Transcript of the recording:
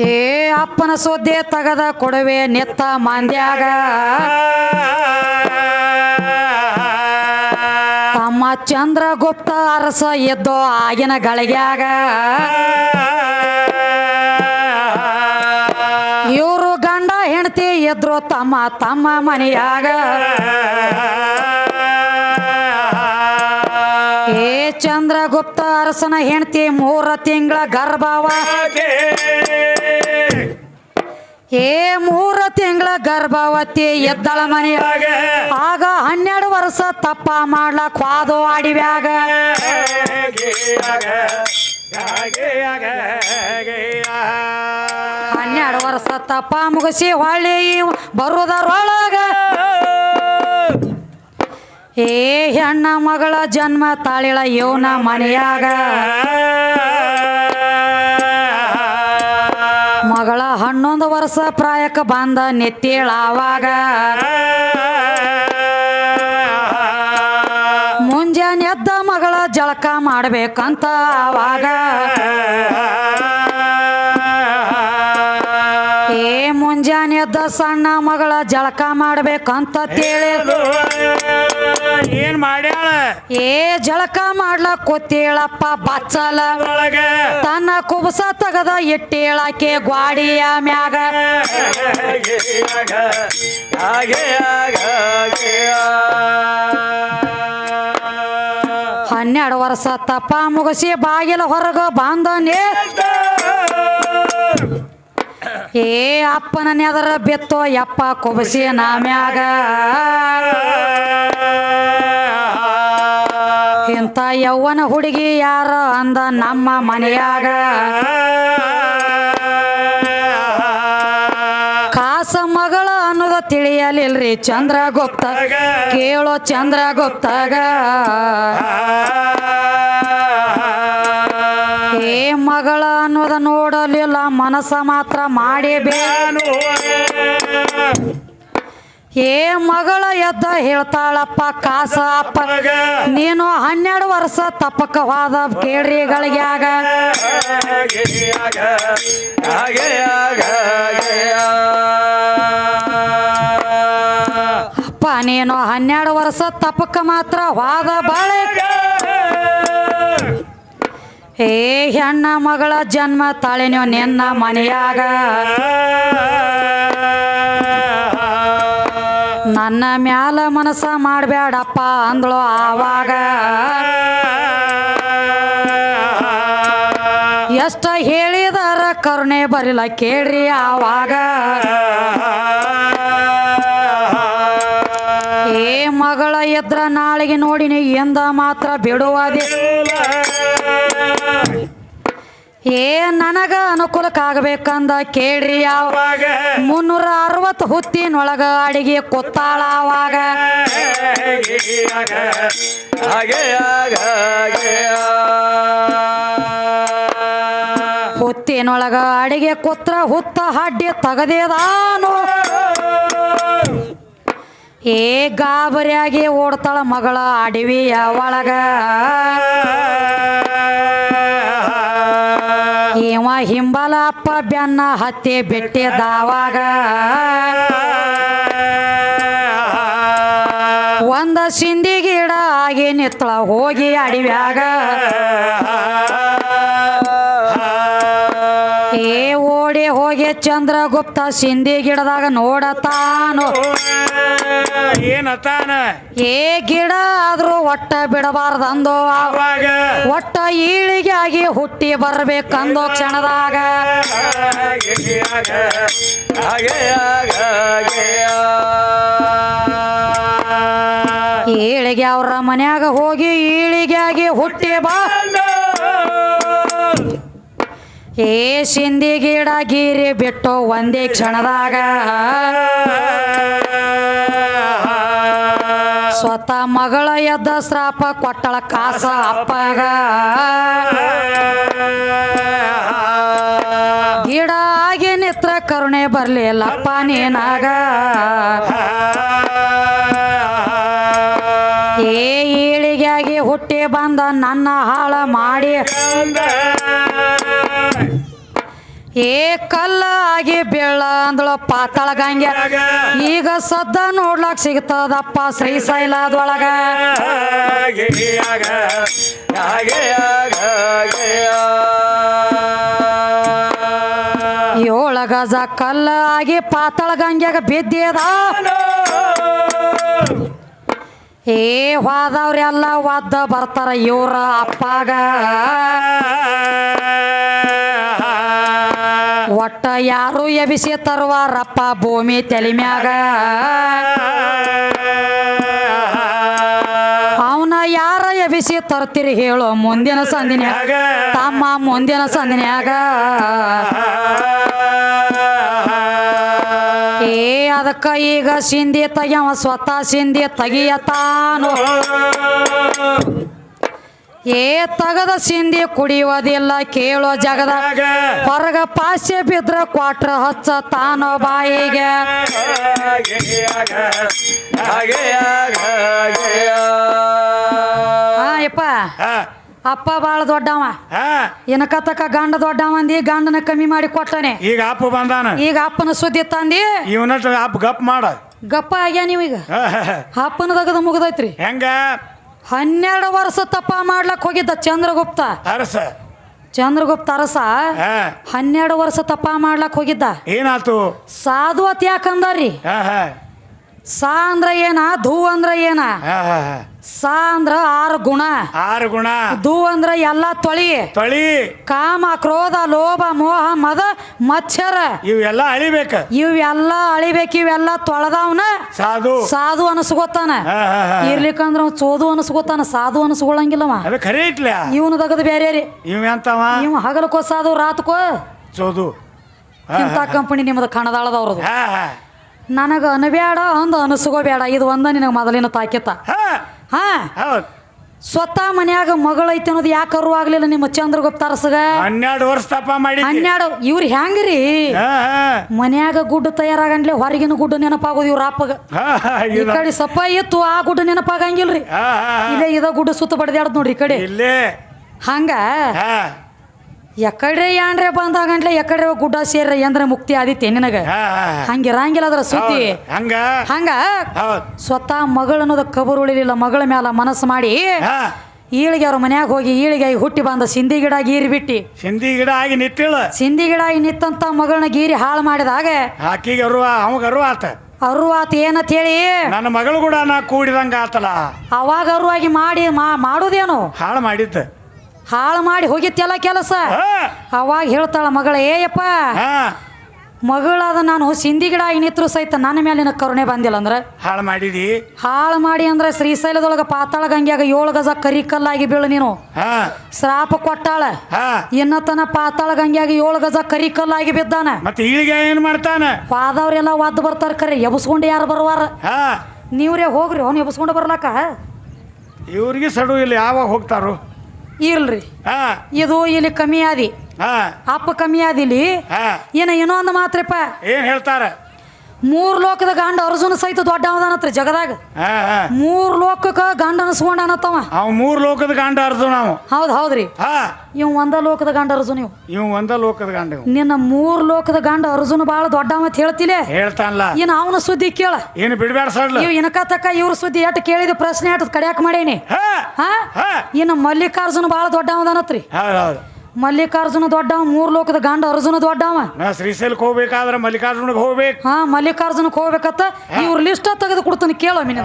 ಏ ಅಪ್ಪನ ಸುದ್ದಿ ತಗದ ಕೊಡವೆ ನೆತ್ತ ಮಾಂದ್ಯಾಗ. ತಮ್ಮ ಚಂದ್ರಗುಪ್ತ ಅರಸ ಎದ್ದೋ ಆಗಿನ ಗಳಿಗ್ಯಾಗ. ಇವರು ಗಂಡ ಹೆಂಡತಿ ಎದ್ರು ತಮ್ಮ ತಮ್ಮ ಮನೆಯಾಗ. ಏ ಚಂದ್ರಗುಪ್ತ ಅರಸನ ಹೆಂಡತಿ ಮೂರ ತಿಂಗಳ ಗರ್ಭವ. ಏ ಮೂರು ತಿಂಗಳ ಗರ್ಭವತಿ ಎದ್ದಳ ಮನೆಯಾಗ ಆಗ ಹನ್ನೆರಡು ವರ್ಷ ತಪ್ಪ ಮಾಡ್ಲಕ್ ವಾದು ಆಡಿವ್ಯಾಗ. ಹನ್ನೆರಡು ವರ್ಷ ತಪ್ಪ ಮುಗಿಸಿ ಹೊಳ್ಳಿ ಬರುದರೊಳಗ. ಏ ಹೆಣ್ಣ ಮಗಳ ಜನ್ಮ ತಾಳಿಳ ಇವನ ಮನೆಯಾಗ. ವರ್ಷ ಪ್ರಾಯಕ ಬಂದ ನೆತ್ತೇಳಾವಾಗ ಮುಂಜಾನೆ ಎದ್ದ ಮಗಳ ಜಳಕ ಮಾಡ್ಬೇಕಂತ ಆವಾಗ. ಮುಂಜಾನೆ ಎದ್ದ ಸಣ್ಣ ಮಗಳ ಜಳಕ ಮಾಡ್ಬೇಕಂತ ತಿಳಿದು ಏನ್ ಮಾಡ್ಯಾಳ? ಏ ಜಳಕ ಮಾಡ್ಲಕ್ ಕೊತ್ತೇಳಪ್ಪ ಬಚ್ಚಲ. ತನ್ನ ಕುಬಸ ತಗದ ಇಟ್ಟೇಳಾಕೆ ಗ್ವಾಡಿಯ ಮ್ಯಾಗ. ಹನ್ನೆರಡು ವರ್ಷ ತಪ್ಪ ಮುಗಿಸಿ ಬಾಗಿಲ ಹೊರಗ ಬಂದನೆ. ಏ ಅಪ್ಪನ ನೆದರ ಬೆತ್ತೋ, ಯಪ್ಪ ಕುಬಸಿ ನಾಮ್ಯಾಗ ಇಂಥ ಯೌವನ ಹುಡುಗಿ ಯಾರ ಅಂದ ನಮ್ಮ ಮನೆಯಾಗ? ಕಾಸ ಮಗಳ ಅನ್ನೋದ ತಿಳಿಯಲಿಲ್ರಿ ಚಂದ್ರಗುಪ್ತ. ಕೇಳೋ ಚಂದ್ರಗುಪ್ತಗ. ಮಗಳ ಅನ್ನೋದ ನೋಡಲಿಲ್ಲ ಮನಸ ಮಾತ್ರ ಮಾಡಿಬೇನು ಏ ಮಗಳ ಎದ್ದ ಹೇಳ್ತಾಳಪ್ಪ ಕಾಸ ಅಪ್ಪ. ನೀನು ಹನ್ನೆರಡು ವರ್ಷ ತಪ್ಪಕ ಹೋದ ಆಗ. ಅಪ್ಪ ನೀನು ಹನ್ನೆರಡು ವರ್ಷ ತಪ್ಪಕ ಮಾತ್ರ ಹೋದ ಬಾಳೆ ಏ ಹೆಣ್ಣ ಮಗಳ ಜನ್ಮ ತಾಳೆನೋ ನಿನ್ನ ಮನೆಯಾಗ. ನನ್ನ ಮ್ಯಾಲ ಮನಸ ಮಾಡಬೇಡಪ್ಪ ಅಂದಳು ಆವಾಗ. ಎಷ್ಟ ಹೇಳಿದಾರ ಕರುಣೆ ಬರಿಲ್ಲ ಕೇಳ್ರಿ ಆವಾಗ. ಮಗಳ ಎದ್ರ ನಾಳೆಗೆ ನೋಡಿನಿ ಎಂದ ಮಾತ್ರ ಬಿಡುವಾದಿ ಏ ನನಗ ಅನುಕೂಲಕ್ಕಾಗಬೇಕಂದ ಕೇಳ್ರಿ ಯಾವಾಗ ಮುನ್ನೂರ ಅರವತ್ತು ಹುತ್ತಿನೊಳಗ ಅಡಿಗೆ ಕೊತ್ತಾಳಾವಾಗ ಹುತ್ತಿನೊಳಗ ಅಡಿಗೆ ಕೊತ್ರ ಹುತ್ತ ಹಡ್ಡಿ ತಗದೇದಾನು. ಏ ಗಾಬರಿಯಾಗಿ ಓಡ್ತಾಳ ಮಗಳ ಅಡವಿಯ ಒಳಗ. ಇವ ಹಿಂಬಲ ಅಪ್ಪ ಬೆನ್ನ ಹತ್ತಿ ಬಿಟ್ಟಿದ್ದಾವಾಗ ಒಂದ ಸಿಂಧಿ ಗಿಡ ಆಗಿ ನಿತ್ತಳ ಹೋಗಿ ಅಡವ್ಯಾಗ. ಏ ಓಡಿ ಹೋಗಿ ಚಂದ್ರಗುಪ್ತ ಸಿಂಧಿ ಗಿಡದಾಗ ನೋಡತಾನು. ಏನತಾನ ಏ ಗಿಡ ಆದ್ರೂ ಒಟ್ಟ ಬಿಡಬಾರ್ದಂದು? ಅಂದೋ ಅವಾಗ ಒಟ್ಟ ಈಳಿಗೆ ಆಗಿ ಹುಟ್ಟಿ ಬರ್ಬೇಕಂದೋ ಕ್ಷಣದಾಗ? ಈಳಿಗೆ ಅವ್ರ ಮನ್ಯಾಗ ಹೋಗಿ ಈಳಿಗೆ ಆಗಿ ಹುಟ್ಟಿ ಬಾ. ಏ ಸಿಂದಿ ಗಿಡ ಗೀರಿ ಬಿಟ್ಟು ಒಂದೇ ಕ್ಷಣದಾಗ. ಸ್ವತಃ ಮಗಳ ಎದ್ದ ಶ್ರಾಪ ಕೊಟ್ಟಳ ಕಾಸ ಅಪ್ಪಗ. ಗಿಡ ಆಗಿ ನಿತ್ರ ಕರುಣೆ ಬರ್ಲಿಲ್ಲಪ್ಪ ನೀನಾಗ. ಏ ಈಳಿಗಾಗಿ ಹುಟ್ಟಿ ಬಂದ ನನ್ನ ಹಾಳ ಮಾಡಿ. ಏ ಕಲ್ಲ ಆಗಿ ಬೆಳ್ಳ ಅಂದಳ ಪಾತಾಳ ಗಂಗೆ. ಈಗ ಸದ್ದ ನೋಡ್ಲಾಕ್ ಸಿಗ್ತದಪ್ಪ ಶ್ರೀಶೈಲದೊಳಗ ಏಳ ಗಜ ಕಲ್ಲ ಆಗಿ ಪಾತಾಳ ಗಂಗ್ಯಾಗ ಬಿದ್ದಿದ. ಏ ಹೋದವ್ರೆಲ್ಲ ಒದ್ದ ಬರ್ತಾರ ಇವ್ರ ಅಪ್ಪಾಗ. ಒಟ್ಟ ಯಾರು ಎಬಿಸಿ ತರುವಾರಪ್ಪ ಭೂಮಿ ತೆಲಿಮ್ಯಾಗ ಮ್ಯಾಗ. ಅವನ ಯಾರ ಎಬಿಸಿ ತರ್ತೀರಿ ಹೇಳು ಮುಂದಿನ ಸಂದಿನ್ಯಾಗ. ತಮ್ಮ ಮುಂದಿನ ಸಂದಿನ್ಯಾಗ. ಏ, ಅದಕ್ಕ ಈಗ ಸಿಂಧಿ ತೆಗ್ಯವ, ಸ್ವತಃ ಸಿಂಧಿ ತೆಗಿಯತಾನು. ಏ ತಗದ ಸಿಂಧಿ ಕುಡಿಯುವುದಿಲ್ಲ ಕೇಳೋ ಜಗದ. ಹೊರಗ ಪಾಶ್ಯ ಬಿದ್ರ ಕ್ವಾಟ್ರ ಹಚ್ಚ ತಾನೋ ಬಾಯಿಗೆ. ಯಪ್ಪ. ಅಪ್ಪ ಬಾಳ ದೊಡ್ಡವ. ಏನಕ ತಕ ಗಂಡ ದೊಡ್ಡವ ಅಂದಿ ಗಂಡನ ಕಮ್ಮಿ ಮಾಡಿ ಕೊಟ್ಟನೆ. ಈಗ ಅಪ್ಪ ಬಂದಾನ. ಈಗ ಅಪ್ಪನ ಸುದ್ದಿ ತಂದಿ. ಇವನ ಅಪ್ಪ ಗಪ್ ಮಾಡ. ಗಪ್ಪ ಆಗ್ಯಾ ನೀವೀಗ? ಅಪ್ಪನ ತಗದ ಮುಗ್ದೈತ್ರಿ. ಹೆಂಗ? ಹನ್ನೆರಡು ವರ್ಷ ತಪ್ಪ ಮಾಡ್ಲಕ್ ಹೋಗಿದ್ದ ಚಂದ್ರಗುಪ್ತ. ಅರಸ. ಚಂದ್ರಗುಪ್ತ ಅರಸ? ಹಾ. ಹನ್ನೆರಡು ವರ್ಷ ತಪ್ಪ ಮಾಡ್ಲಕ್ ಹೋಗಿದ್ದ. ಏನಾತು ಸಾಧು ಅತ್ ಯಾಕಂದಾರಿ ಹಾ ಹಾ. ಸಾ ಅಂದ್ರ ಏನ ಧೂ ಅಂದ್ರ ಏನ? ಸಾ ಅಂದ್ರ ಆರು ಗುಣ. ಆರು ಗುಣ. ಧೂ ಅಂದ್ರ ಎಲ್ಲಾ ತೊಳಿ. ತೊಳಿ. ಕಾಮ ಕ್ರೋಧ ಲೋಭ ಮೋಹ ಮದ ಮಚ್ಚರ. ಇವೆಲ್ಲ ಅಳಿಬೇಕ. ಇವೆಲ್ಲ ಅಳಿಬೇಕು ಇವೆಲ್ಲ ತೊಳೆದವನ ಸಾಧು. ಸಾಧು ಅನಸ್ಕೋತಾನ. ಇರ್ಲಿಕ್ಕಂದ್ರ ಅವ ಚೋದು ಅನಸ್ಕೋತಾನ ಸಾಧು ಅನಸ್ಕೊಳಂಗಿಲ್ಲವ. ಅದು ಖರೆ ಇಟ್ಲ. ಇವನು ತಗದ್ ಬೇರೆ ರೀ ಇವ್ ಎಂತವ? ಇವ್ ಹಗಲಕೋ ಸಾಧು ರಾತ್ಕೋ ಚೋದು. ಇಂಥ ಕಂಪನಿ ನಿಮ್ದು ಕಣದಾಳದವ್ರದು. ಹಾ ಹಾ. ನನಗ ಅನ್ಬೇಡ ಅಂದ ಅನಸ್ಕೋಬೇಡ ಇದು ಒಂದ ನಿನಗೆ ಮೊದಲಿನ ತಾಕಿತ. ಹಾ. ಸ್ವತಃ ಮನ್ಯಾಗ ಮಗಳೈತಿ ಅನ್ನೋದು ಯಾಕೆ ಅರು ಆಗ್ಲಿಲ್ಲ ನಿಮ್ಮ ಚಂದ್ರಗುಪ್ತ ಅರಸಗ? ಹನ್ನೆರಡು ವರ್ಷ ತಪ್ಪ ಮಾಡಿ ಹನ್ನೆರಡು ಇವ್ರು ಹೆಂಗ್ರಿ ಮನ್ಯಾಗ ಗುಡ್ಡ ತಯಾರಾಗಂಡ್ಲೆ ಹೊರಗಿನ ಗುಡ್ಡು ನೆನಪಾಗೋದು ಇವ್ರ ಅಪ್ಪಗ. ಈ ಕಡೆ ಸಪ್ಪ ಇತ್ತು ಆ ಗುಡ್ಡ ನೆನಪಾಗಂಗಿಲ್ರಿ. ಇಲ್ಲೇ ಇದ ಗುಡ್ಡ ಸುತ್ತ ಬಡ್ದ್ಯಾಡ್ದ ನೋಡ್ರಿ ಈ ಕಡೆ? ಇಲ್ಲೇ. ಹಂಗ? ಎಕಡ್ರೆ ಯಾಂಡ್ರೆ ಬಂದಾಗಂಟ್ಲೆ ಎಕಡ್ರೆ ಗುಡ್ಡ ಸೇರ್ರೆ ಎಂದ್ರೆ ಮುಕ್ತಿ ಆದಿತ್ತೆ ನಿನಗ. ಹಂಗಿರಂಗಿಲ್ಲ ಅದ್ರ ಸುದ್ದಿ. ಹಂಗ? ಹಂಗ? ಸ್ವತಃ ಮಗಳು ಅನ್ನೋದ ಕಬರ್ ಉಳಿಲಿಲ್ಲ ಮಗಳ ಮ್ಯಾಲ ಮನಸ್ಸು ಮಾಡಿ ಈಳಿಗೆ ಅವ್ರ ಮನ್ಯಾಗ ಹೋಗಿ ಈಳಿಗೆ ಹುಟ್ಟಿ ಬಂದ ಸಿಂಧಿ ಗಿಡ ಗೀರಿ ಬಿಟ್ಟಿ. ಸಿಂಧಿ ಗಿಡ ಆಗಿ ನಿತ್ತಿಳ ಸಿಂಧಿ ಗಿಡ ಆಗಿ ನಿತ್ತಂತ ಮಗಳನ್ನ ಗೀರಿ ಹಾಳು ಮಾಡಿದಾಗ ಆಕಿಗೆ ಅರುವ ಅವಾಗ ಅರುವ ಆತ. ಅರುವ ಆತ ಏನಂತ ಹೇಳಿ? ನನ್ನ ಮಗಳು ಕೂಡ ನಾ ಕೂಡಿದಂಗ ಆತಲ್ಲ ಅವಾಗ ಅರುವಾಗಿ ಮಾಡಿ ಮಾಡೋದೇನು? ಹಾಳು ಮಾಡಿದ್ದ. ಹಾಳು ಮಾಡಿ ಹೋಗಿತ್ತೆಲ್ಲ ಕೆಲಸ? ಅವಾಗ ಹೇಳ್ತಾಳ ಮಗಳ ಏಯಪ್ಪ ಮಗಳಾದ ನಾನು ಸಿಂಧಿ ಗಿಡ ನಿತ್ರು ಸಹಿತ ನನ್ನ ಮೇಲಿನ ಕರುಣೆ ಬಂದಿಲ್ಲ ಅಂದ್ರೆ? ಹಾಳು ಮಾಡಿದಿ? ಹಾಳು ಮಾಡಿ ಅಂದ್ರೆ ಶ್ರೀಶೈಲದೊಳಗ ಪಾತಾಳ ಗಂಗ್ಯಾಗ ಏಳು ಗಜ ಕರಿ ಕಲ್ಲಾಗಿ ಬೀಳು ನೀನು. ಶ್ರಾಪ ಕೊಟ್ಟಾಳ. ಇನ್ನತನ ಪಾತಾಳ ಗಂಗ್ಯಾಗ ಏಳು ಗಜ ಕರಿ ಕಲ್ಲಾಗಿ ಬಿದ್ದಾನ. ಮತ್ತೆ ಈಳಿಗೆ ಏನ್ ಮಾಡ್ತಾನ? ವಾದವ್ರೆಲ್ಲ ಒದ್ದು ಬರ್ತಾರ ಕರೆ ಎಬ್ಸ್ಕೊಂಡು ಯಾರು ಬರುವಾರ? ನೀವ್ರೆ ನೀವ್ರೇ ಹೋಗ್ರಿ ಅವ್ನು ಎಬ್ಸ್ಕೊಂಡು ಬರ್ಲಾಕ? ಇವ್ರಿಗೆ ಸಡು ಇಲ್ಲಿ ಯಾವಾಗ ಹೋಗ್ತಾರು? ಇಲ್ರಿ ಹಾ. ಇದು ಇಲ್ಲಿ ಕಮ್ಮಿ ಆದಿ. ಹಾ. ಅಪ್ಪ ಕಮ್ಮಿ ಆದಿಲಿ. ಏನ ಇನ್ನೊಂದು ಮಾತ್ರಪ್ಪ. ಏನ್ ಹೇಳ್ತಾರ? ಮೂರ್ ಲೋಕದ ಗಂಡ ಅರ್ಜುನ ಸಹಿತ ದೊಡ್ಡ ಅವದಾನತ್ರಿ ಜಗದಾಗ. ಮೂರ್ ಲೋಕಕ್ಕ ಗಂಡ ಅನಸ್ಕೊಂಡ ಅನ್ನತ್ತವ ಅವ್ ಮೂರ್ ಲೋಕದ ಗಂಡ ಅರ್ಜುನ ನಾವು ಹೌದ್ ಹೌದ್ರಿ. ಇವ್ ಒಂದ ಲೋಕದ ಗಂಡ ಅರ್ಜುನ ಇವ್. ಇವ್ ಒಂದ ಲೋಕದ ಗಂಡ ನಿನ್ನ ಮೂರ್ ಲೋಕದ ಗಂಡ ಅರ್ಜುನ ಬಾಳ ದೊಡ್ಡ ಅಂತ ಹೇಳ್ತಿಲೆ? ಹೇಳ್ತಾನಲ್ಲ. ಇನ್ ಅವನ ಸುದ್ದಿ ಕೇಳ. ಏನು ಬಿಡ್ಬೇಡ ಸರ್ ಇವ್ ಇನಕ ತಕ್ಕ ಇವ್ರ ಸುದ್ದಿ ಎಟ್ ಕೇಳಿದ ಪ್ರಶ್ನೆ ಎಟ್ ಕಡ್ಯಾಕ್ ಮಾಡೇನಿ? ಇನ್ನು ಮಲ್ಲಿಕಾರ್ಜುನ ಬಾಳ ದೊಡ್ಡವದಾನತ್ರಿ ಹೌದ್ ಹೌದು. ಮಲ್ಲಿಕಾರ್ಜುನ ದೊಡ್ಡವ ಮೂರ್ ಲೋಕದ ಗಂಡ ಅರ್ಜುನ ದೊಡ್ಡವ ನಾ ಶ್ರೀಶೈಲಕ್ಕೆ ಹೋಗ್ಬೇಕಾದ್ರೆ ಮಲ್ಲಿಕಾರ್ಜುನಕ್ಕೆ ಹೋಗ್ಬೇಕು. ಹಾ ಮಲ್ಲಿಕಾರ್ಜುನಕ್ಕೆ ಹೋಗ್ಬೇಕತ್ತ. ಇವ್ರ ಲಿಸ್ಟ್ ತೆಗೆದು ಕೊಡ್ತೀನಿ ಕೇಳೋ ಮೀನು